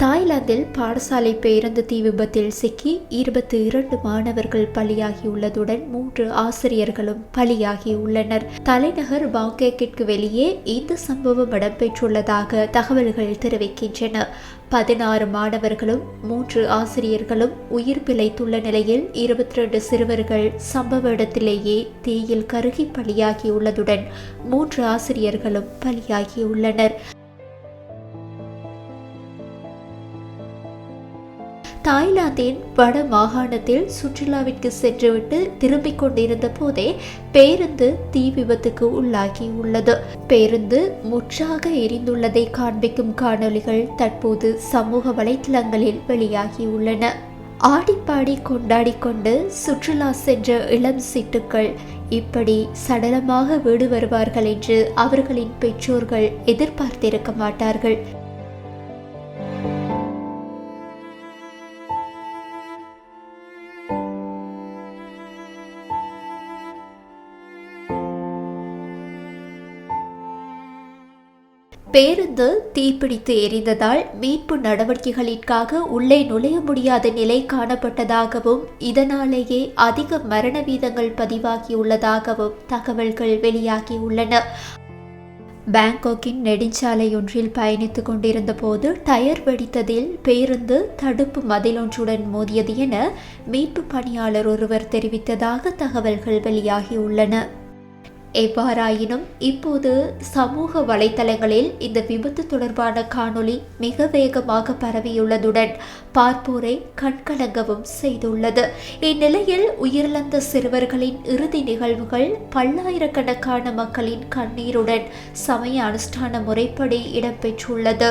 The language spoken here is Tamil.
தாய்லாந்தில் பாடசாலை பேருந்து தீ விபத்தில் சிக்கி இருபத்தி இரண்டு மாணவர்கள் பலியாகியுள்ளதுடன் மூன்று ஆசிரியர்களும் பலியாகியுள்ளனர். தலைநகர் பாங்கேக்கிற்கு வெளியே இந்த சம்பவம் இடம்பெற்றுள்ளதாக தகவல்கள் தெரிவிக்கின்றன. பதினாறு மாணவர்களும் மூன்று ஆசிரியர்களும் உயிர் பிழைத்துள்ள நிலையில் இருபத்தி ரெண்டு சிறுவர்கள் சம்பவ இடத்திலேயே தீயில் கருகி பலியாகியுள்ளதுடன் மூன்று ஆசிரியர்களும் பலியாகியுள்ளனர். தாய்லாந்தின் வட மாகாணத்தில் சுற்றுலாவிற்கு சென்றுவிட்டு திரும்பிக் கொண்டிருந்த போதே பேருந்து தீ விபத்துக்கு உள்ளாகி உள்ளது பேருந்து முற்றாக எரிந்துள்ளதை காண்பிக்கும் காணொளிகள் தற்போது சமூக வலைத்தளங்களில் வெளியாகியுள்ளன. ஆடிப்பாடி கொண்டாடி கொண்டு சுற்றுலா சென்ற இளம் சிட்டுக்கள் இப்படி சடலமாக வீடு வருவார்கள் என்று அவர்களின் பெற்றோர்கள் எதிர்பார்த்திருக்க மாட்டார்கள். பேருந்து தீப்பிடித்து எரிந்ததால் மீட்பு நடவடிக்கைகளிற்காக உள்ளே நுழைய முடியாத நிலை காணப்பட்டதாகவும் இதனாலேயே அதிக மரண வீதங்கள் பதிவாகியுள்ளதாகவும் தகவல்கள் வெளியாகியுள்ளன. பேங்காக்கின் நெடுஞ்சாலையொன்றில் பயணித்துக் கொண்டிருந்த போது டயர் வெடித்ததில் பேருந்து தடுப்பு மதிலொன்றுடன் மோதியது என மீட்பு பணியாளர் ஒருவர் தெரிவித்ததாக தகவல்கள் வெளியாகியுள்ளன. எவ்வாறாயினும் இப்போது சமூக வலைத்தளங்களில் இந்த விபத்து தொடர்பான காணொளி மிக வேகமாக பரவியுள்ளதுடன் பார்ப்போரை கண்கலங்கவும் செய்துள்ளது. இந்நிலையில் உயிரிழந்த சிறுவர்களின் இறுதி நிகழ்வுகள் பல்லாயிரக்கணக்கான மக்களின் கண்ணீருடன் சமய அனுஷ்டான முறைப்படி இடம்பெற்றுள்ளது.